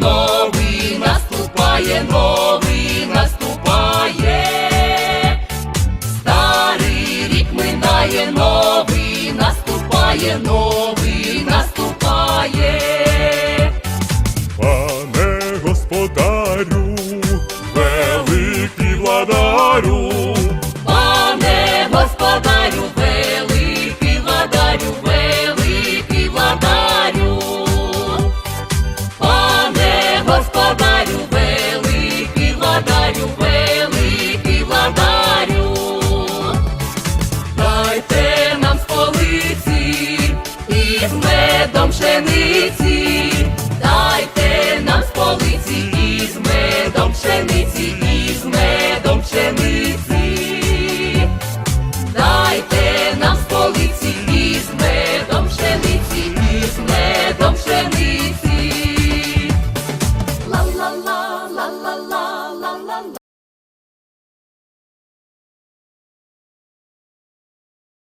новий, наступає новий, наступає, старий рік минає новий, наступає новий, наступає, пане господарю, великий владарю. пшениці, дайте нам з полиці, із медом пшениці, із медом пшениці, дайте нам з полиці, із медом пшениці, із медом пшениці.